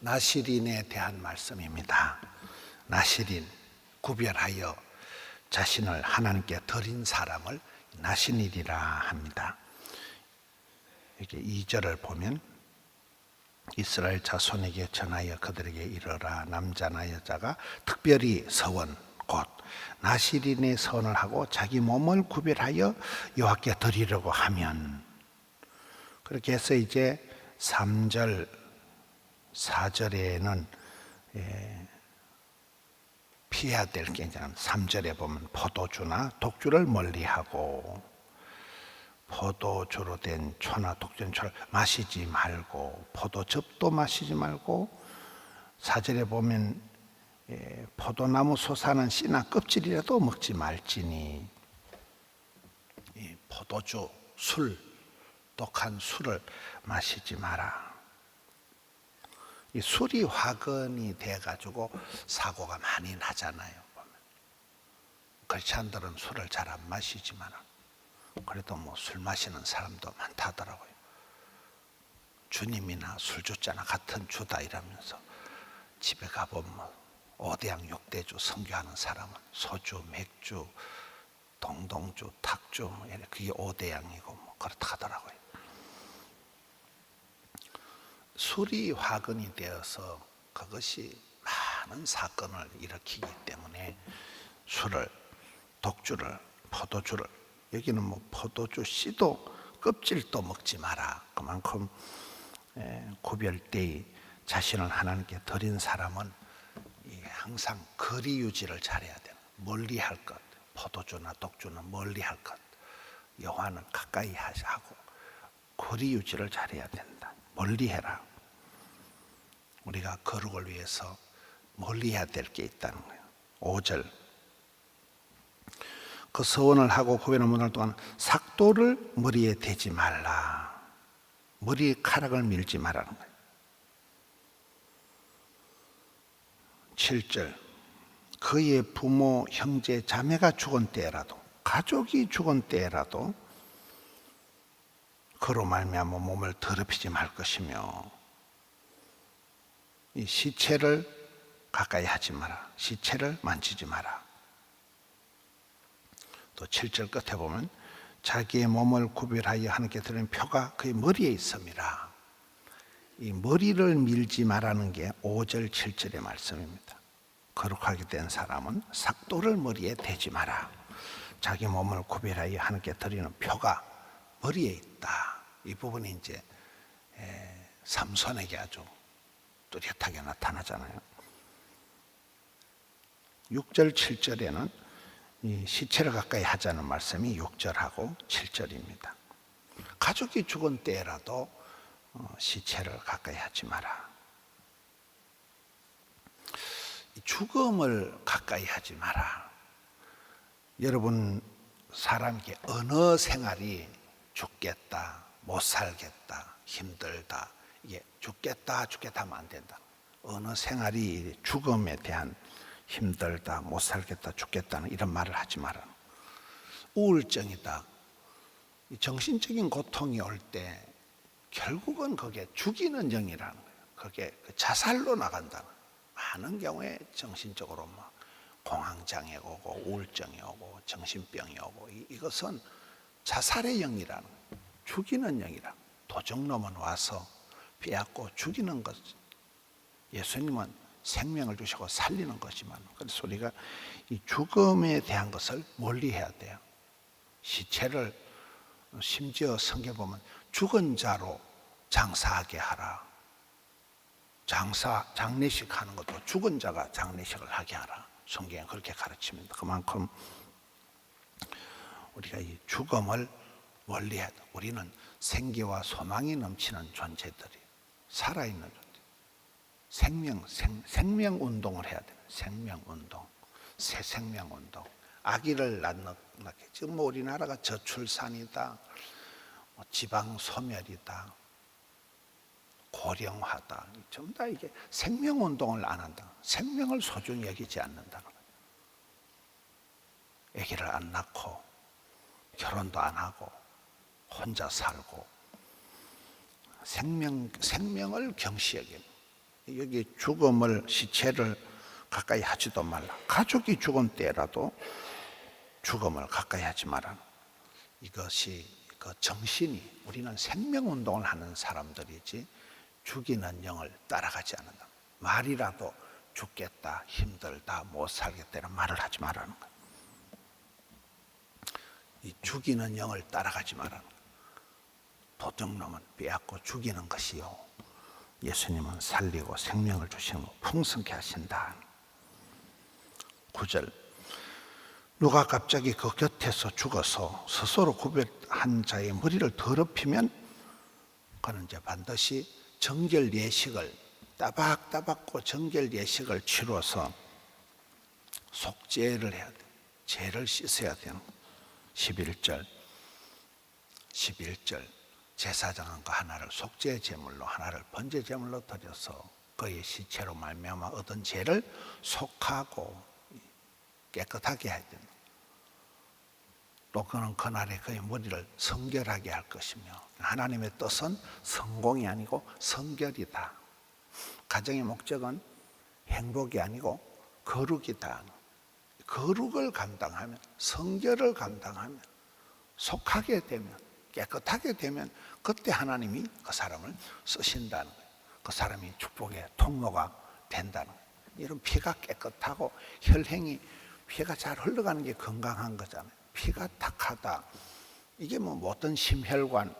나시린에 대한 말씀입니다. 나시린 구별하여 자신을 하나님께 드린 사람을 나신일이라 합니다. 이렇게 2절을 보면 이스라엘 자손에게 전하여 그들에게 이르라 남자나 여자가 특별히 서원 곧 나시린의 선을 하고 자기 몸을 구별하여 여호와께 드리려고 하면 그렇게 해서 이제 3절 4절에는 피해야 될 게 이제 3절에 보면 포도주나 독주를 멀리하고 포도주로 된 초나 독주는 초를 마시지 말고 포도즙도 마시지 말고 4절에 보면 예, 포도나무 솟아는 씨나 껍질이라도 먹지 말지니 이 포도주, 술, 독한 술을 마시지 마라. 이 술이 화근이 돼 가지고 사고가 많이 나잖아요. 보면. 크리스찬들은 술을 잘 안 마시지만 그래도 뭐 술 마시는 사람도 많다더라고요. 주님이나 술주자나 같은 주다 이러면서 집에 가보면 뭐 5대양 6대주 선교하는 사람은 소주, 맥주, 동동주, 탁주 뭐 그게 5대양이고 뭐 그렇다 하더라고요. 술이 화근이 되어서 그것이 많은 사건을 일으키기 때문에 술을 독주를 포도주를 여기는 뭐 포도주 씨도 껍질도 먹지 마라. 그만큼 에, 구별되이 자신을 하나님께 드린 사람은 이 항상 거리 유지를 잘해야 돼요 멀리 할 것 포도주나 독주는 멀리 할것 여호와는 가까이 하고 거리 유지를 잘해야 된다. 멀리 해라 우리가 거룩을 위해서 멀리 해야 될 게 있다는 거예요. 5절. 그 서원을 하고 구별을 문할 동안 삭도를 머리에 대지 말라. 머리카락을 밀지 말라는 거예요. 7절. 그의 부모, 형제, 자매가 죽은 때라도 가족이 죽은 때라도 그로 말미암아 몸을 더럽히지 말 것이며 이 시체를 가까이 하지 마라. 시체를 만지지 마라. 또 7절 끝에 보면 자기의 몸을 구별하여 하나님께 드리는 표가 그의 머리에 있음이라. 이 머리를 밀지 말라는 게 5절, 7절의 말씀입니다. 거룩하게 된 사람은 삭도를 머리에 대지 마라. 자기 몸을 구별하여 하나님께 드리는 표가 머리에 있다. 이 부분이 이제 삼손에게 아주 뚜렷하게 나타나잖아요. 6절, 7절에는 이 시체를 가까이 하자는 말씀이 6절하고 7절입니다. 가족이 죽은 때라도 어, 시체를 가까이 하지 마라. 죽음을 가까이 하지 마라. 여러분, 사람에게 어느 생활이 죽겠다, 못 살겠다, 힘들다, 이게 죽겠다 죽겠다 하면 안 된다. 어느 생활이 죽음에 대한 힘들다 못 살겠다 죽겠다는 이런 말을 하지 마라. 우울증이다. 정신적인 고통이 올 때 결국은 그게 죽이는 영이라는 거예요. 그게 그 자살로 나간다. 많은 경우에 정신적으로 뭐 공황장애 오고 우울증이 오고 정신병이 오고 이것은 자살의 영이라는. 죽이는 영이라. 도적놈은 와서 빼앗고 죽이는 것. 예수님은 생명을 주시고 살리는 것이만. 그래서 우리가 이 죽음에 대한 것을 멀리 해야 돼요. 시체를 심지어 성경 보면 죽은 자로 장사하게 하라. 장사, 장례식 하는 것도 죽은 자가 장례식을 하게 하라. 성경에 그렇게 가르칩니다. 그만큼 우리가 이 죽음을 멀리 해야 돼. 우리는 생기와 소망이 넘치는 존재들이 살아있는 존재. 생명, 생, 생명 운동을 해야 돼. 생명 운동. 새 생명 운동. 아기를 낳게. 지금 뭐 우리나라가 저출산이다. 뭐 지방 소멸이다. 고령화다. 전부 다 이게 생명 운동을 안 한다. 생명을 소중히 여기지 거예요. 아기를 안 낳고 결혼도 안 하고 혼자 살고 생명, 생명을 경시 여기는 여기 죽음을 시체를 가까이 하지도 말라. 가족이 죽은 때라도 죽음을 가까이 하지 마라. 이것이 그 정신이 우리는 생명 운동을 하는 사람들이지 죽이는 영을 따라가지 않는다. 말이라도 죽겠다, 힘들다, 못 살겠다는 말을 하지 말라는 거야. 이 죽이는 영을 따라가지 말라는 거야. 도둑놈은 빼앗고 죽이는 것이요. 예수님은 살리고 생명을 주시는 거 풍성케 하신다. 9절 누가 갑자기 그 곁에서 죽어서 스스로 구별한 자의 머리를 더럽히면 그는 이제 반드시 정결 예식을 따박따박고 정결 예식을 치러서 속죄를 해야 돼. 죄를 씻어야 되는 11절 11절 제사장은 그 하나를 속죄 제물로 하나를 번제 제물로 드려서 그의 시체로 말미암아 얻은 죄를 속하고 깨끗하게 해야 된다. 또 그는 그날에 그의 머리를 성결하게 할 것이며 하나님의 뜻은 성공이 아니고 성결이다. 가정의 목적은 행복이 아니고 거룩이다. 거룩을 감당하면 성결을 감당하면 속하게 되면 깨끗하게 되면 그때 하나님이 그 사람을 쓰신다는 거예요. 그 사람이 축복의 통로가 된다는 거예요. 이런 피가 깨끗하고 혈행이 피가 잘 흘러가는 게 건강한 거잖아요. 피가 탁하다. 이게 뭐 어떤 심혈관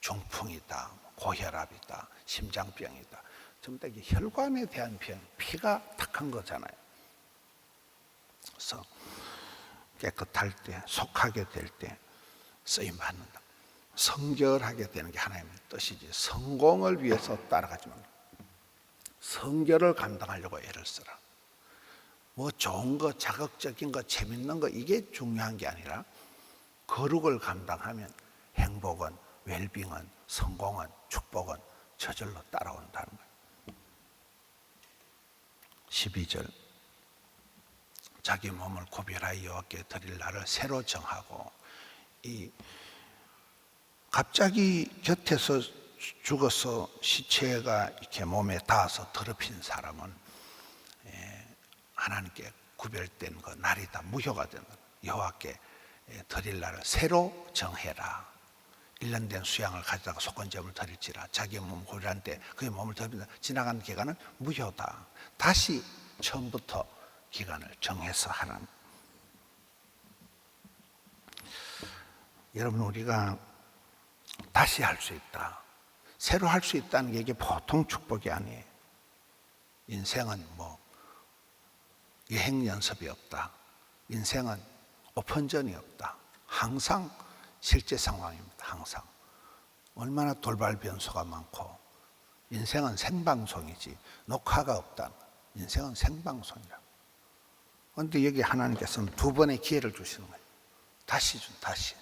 중풍이다, 고혈압이다, 심장병이다. 전부 다 혈관에 대한 병, 피가 탁한 거잖아요. 그래서 깨끗할 때, 속하게 될 때 쓰임 받는다. 성결 하게 되는 게 하나님의 뜻이지. 성공을 위해서 따라가지 말고 성결을 감당하려고 애를 쓰라. 뭐 좋은 거, 자극적인 거, 재밌는 거 이게 중요한 게 아니라 거룩을 감당하면 행복은, 웰빙은, 성공은, 축복은 저절로 따라온다는 거예요. 12절 자기 몸을 구별하여 여호와께 드릴 날을 새로 정하고 이 갑자기 곁에서 죽어서 시체가 이렇게 몸에 닿아서 더럽힌 사람은 예, 하나님께 구별된 그 날이다 무효가 되는 여호와께 예, 드릴 날을 새로 정해라. 1년 된 수양을 가져다가 속건제물 드릴지라 자기 몸 고일한 때 그의 몸을 드린다 지나간 기간은 무효다. 다시 처음부터 기간을 정해서 하는 여러분 우리가 다시 할 수 있다. 새로 할 수 있다는 게 이게 보통 축복이 아니에요. 인생은 뭐 여행 연습이 없다. 인생은 오픈전이 없다. 항상 실제 상황입니다. 항상. 얼마나 돌발 변수가 많고 인생은 생방송이지 녹화가 없다. 인생은 생방송이라. 그런데 여기 하나님께서는 두 번의 기회를 주시는 거예요. 다시 준 다시.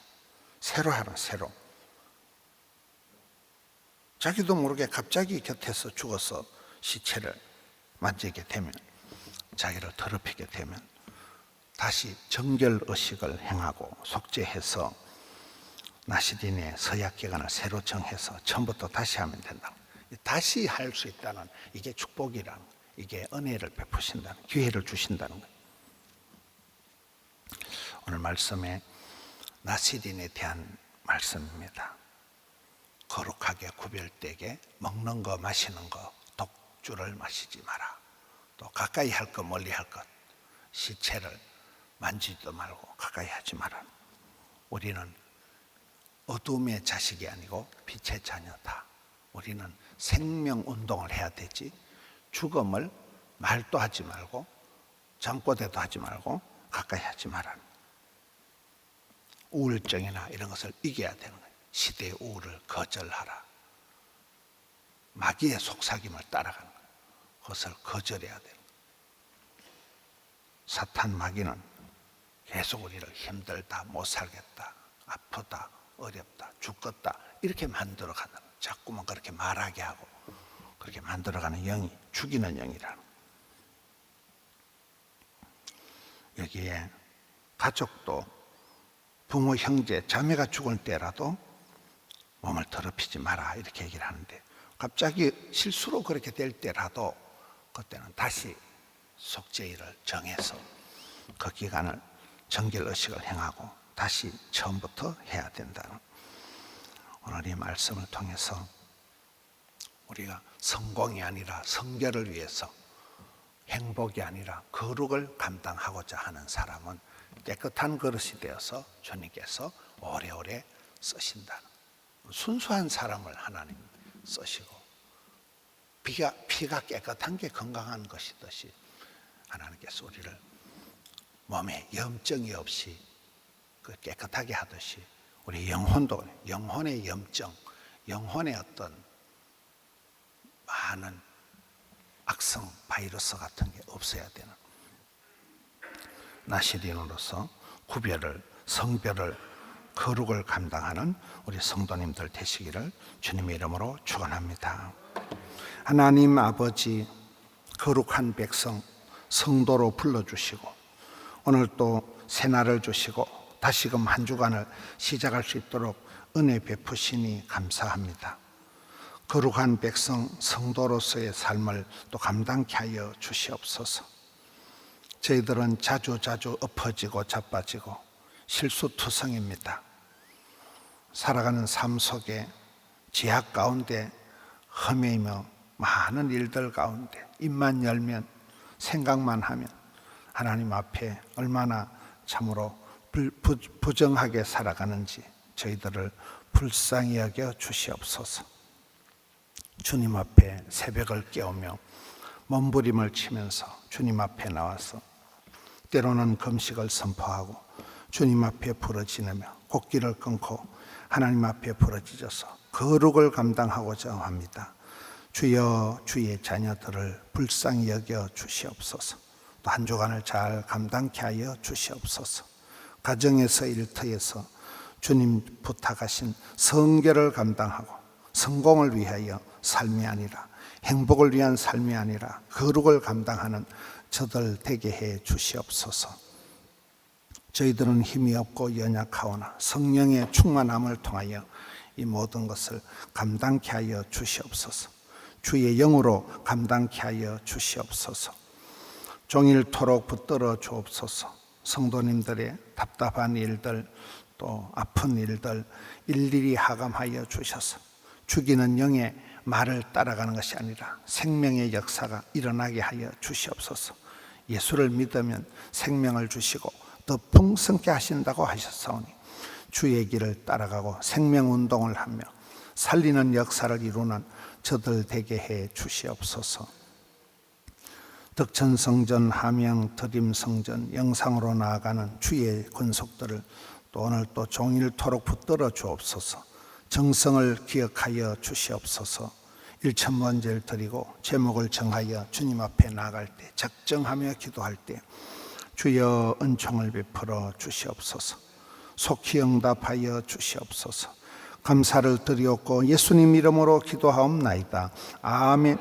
새로 하라 새로. 자기도 모르게 갑자기 곁에서 죽어서 시체를 만지게 되면 자기를 더럽히게 되면 다시 정결 의식을 행하고 속죄해서 나시딘의 서약 기간을 새로 정해서 처음부터 다시 하면 된다. 다시 할 수 있다는 이게 축복이란 이게 은혜를 베푸신다는 기회를 주신다는 거예요. 오늘 말씀에 나시딘에 대한 말씀입니다. 거룩하게 구별되게 먹는 거 마시는 거 독주를 마시지 마라. 또 가까이 할 것 멀리 할 것 시체를 만지지도 말고 가까이 하지 마라. 우리는 어둠의 자식이 아니고 빛의 자녀다. 우리는 생명 운동을 해야 되지 죽음을 말도 하지 말고 잠꼬대도 하지 말고 가까이 하지 마라. 우울증이나 이런 것을 이겨야 되는 거예요. 시대의 우울을 거절하라. 마귀의 속삭임을 따라가는 거예요. 그것을 거절해야 되는 거예요. 사탄 마귀는 계속 우리를 힘들다, 못 살겠다, 아프다, 어렵다, 죽겠다 이렇게 만들어 가는 거예요. 자꾸만 그렇게 말하게 하고 그렇게 만들어 가는 영이 죽이는 영이라는 거예요. 여기에 가족도 부모, 형제, 자매가 죽을 때라도 몸을 더럽히지 마라 이렇게 얘기를 하는데 갑자기 실수로 그렇게 될 때라도 그때는 다시 속죄일을 정해서 그 기간을 정결 의식을 행하고 다시 처음부터 해야 된다는 오늘 이 말씀을 통해서 우리가 성공이 아니라 성결을 위해서 행복이 아니라 거룩을 감당하고자 하는 사람은 깨끗한 그릇이 되어서 주님께서 오래오래 쓰신다. 순수한 사람을 하나님 쓰시고 피가, 피가 깨끗한 게 건강한 것이듯이 하나님께서 우리를 몸에 염증이 없이 그 깨끗하게 하듯이 우리 영혼도. 영혼의 염증, 영혼의 어떤 많은 악성 바이러스 같은 게 없어야 되는 나시린으로서 구별을 성별을 거룩을 감당하는 우리 성도님들 되시기를 주님의 이름으로 축원합니다. 하나님 아버지 거룩한 백성 성도로 불러 주시고 오늘 또 새날을 주시고 다시금 한 주간을 시작할 수 있도록 은혜 베푸시니 감사합니다. 거룩한 백성 성도로서의 삶을 또 감당케 하여 주시옵소서. 저희들은 자주 자주 엎어지고 자빠지고 실수투성입니다. 살아가는 삶 속에 제약 가운데 험해이며 많은 일들 가운데 입만 열면 생각만 하면 하나님 앞에 얼마나 참으로 부정하게 살아가는지 저희들을 불쌍히 여겨 주시옵소서. 주님 앞에 새벽을 깨우며 몸부림을 치면서 주님 앞에 나와서 때로는 금식을 선포하고 주님 앞에 부러지며 곡기를 끊고 하나님 앞에 부러지져서 거룩을 감당하고자 합니다. 주여 주의 자녀들을 불쌍히 여겨 주시옵소서. 또 한 주간을 잘 감당케 하여 주시옵소서. 가정에서 일터에서 주님 부탁하신 성결을 감당하고 성공을 위하여 삶이 아니라 행복을 위한 삶이 아니라 거룩을 감당하는 저들 되게 해 주시옵소서. 저희들은 힘이 없고 연약하오나 성령의 충만함을 통하여 이 모든 것을 감당케 하여 주시옵소서. 주의 영으로 감당케 하여 주시옵소서. 종일토록 붙들어 주옵소서. 성도님들의 답답한 일들 또 아픈 일들 일일이 하감하여 주셔서 죽이는 영의 말을 따라가는 것이 아니라 생명의 역사가 일어나게 하여 주시옵소서. 예수를 믿으면 생명을 주시고 더 풍성케 하신다고 하셨사오니 주의 길을 따라가고 생명 운동을 하며 살리는 역사를 이루는 저들 되게 해 주시옵소서. 덕천 성전, 함양, 드림 성전, 영상으로 나아가는 주의 권속들을 또 오늘 또 종일토록 붙들어 주옵소서. 정성을 기억하여 주시옵소서. 일천번제를 드리고 제목을 정하여 주님 앞에 나갈 때 작정하며 기도할 때 주여 은총을 베풀어 주시옵소서. 속히 응답하여 주시옵소서. 감사를 드리옵고 예수님 이름으로 기도하옵나이다. 아멘.